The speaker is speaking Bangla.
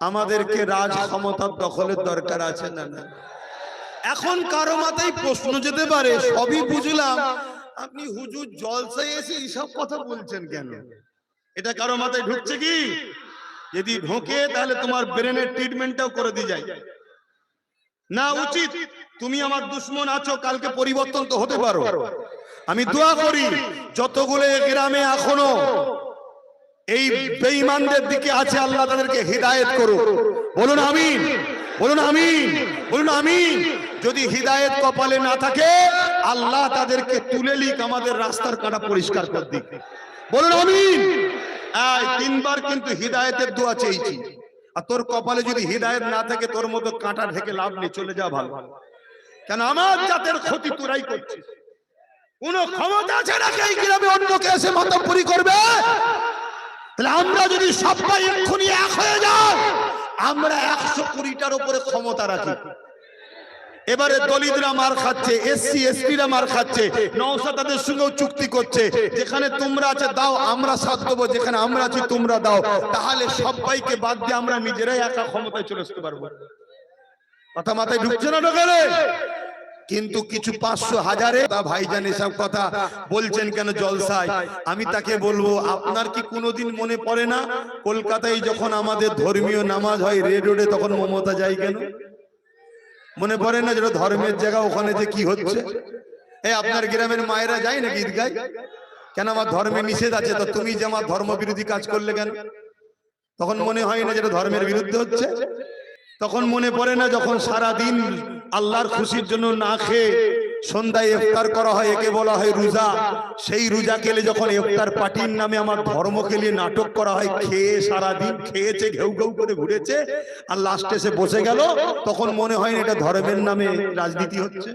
আমাদেরকে রাজ ক্ষমতার দখলের দরকার আছে না না? এখন কারও মাথায় প্রশ্ন যেতে পারে সবই বুঝলাম। আপনি হুজুর জলসায় এসে এইসব কথা বলছেন কেন? এটা কারও মাথায় ঢুকছে কি? যদি ঢোকে তাহলে তোমার ব্রেনের ট্রিটমেন্টটাও করে দিয়ে যায়। না উচিত তুমি আমার দুশ্মন আছো কালকে পরিবর্তন তো হতে পারো। আমি দোয়া করি যতগুলো গ্রামে এখনও এই বেঈমানদের দিকে আছে আল্লাহ তাদেরকে হিদায়েত করুক। বলুন আমিন। বলুন আমিন। বলুন আমিন। যদি হিদায়েত কপালে না থাকে, আল্লাহ তাদেরকে তুলে লিক আমাদের রাস্তার কাটা পরিষ্কার করে দিক। বলুন আমিন। তিনবার কিন্তু হিদায়েতের দোয়া চেয়েছি। আর তোর কপালে যদি হিদায়েত না থাকে, তোর মতো কাঁটা ঢেকে লাভ নেই, চলে যা ভালো। কেন আমার জাতের ক্ষতি তোরাই করছিস? কোন ক্ষমতা আছে নাকি এই গ্রামে অন্যকে এসে মাতব্বরি করবে? তাহলে আমরা যদি সবাই এক্ষুনি এক হয়ে যাও, আমরা একশো কুড়িটার উপরে ক্ষমতা রাখি। এবারে দলিতরা মার খাচ্ছে, এসসি, এসটিরা মার খাচ্ছে নওশা তাদের সঙ্গেও চুক্তি করছে, যেখানে তোমরা আছে দাও, আমরা সাথ দেবো, যেখানে আমরা আছি তোমরা দাও। তাহলে সবাইকে বাদ দিয়ে আমরা নিজেরাই একা ক্ষমতায় চলে আসতে পারব। কথা মাথায় ঢুকছে না ঢোকালে? কিন্তু কিছু পাঁচশো হাজারে ভাইজান এসব কথা বলছেন কেন জলসায়? আমি তাকে বলব আপনার কি কোনোদিন মনে পড়ে না? কলকাতায় যখন আমাদের ধর্মীয় নামাজ হয় রেড রোডে তখন মমতা যায় কেন? মনে পড়ে না যেটা ধর্মের জায়গা ওখানে যে কি হচ্ছে? এই আপনার গ্রামের মায়েরা যায় না গীত ঈদগায়? কেন আমার ধর্মে নিষেধ আছে তো তুমি যে আমার ধর্ম বিরোধী কাজ করলে কেন? তখন মনে হয় না যেটা ধর্মের বিরুদ্ধে হচ্ছে? তখন মনে পড়ে না যখন সারা দিন আল্লাহর খুশির জন্য না খেয়ে সন্ধ্যায় ইফতার করা হয় একে বলা হয় রোজা। সেই রোজা কেলে যখন ইফতার পার্টির নামে আমার ধর্ম নিয়ে নাটক করা হয় খেয়ে সারাদিন খেয়েছে ঘেউ ঘেউ করে ঘুরেছে আর লাস্টে এসে বসে গেল তখন মনে হয় না এটা ধর্মের নামে রাজনীতি হচ্ছে।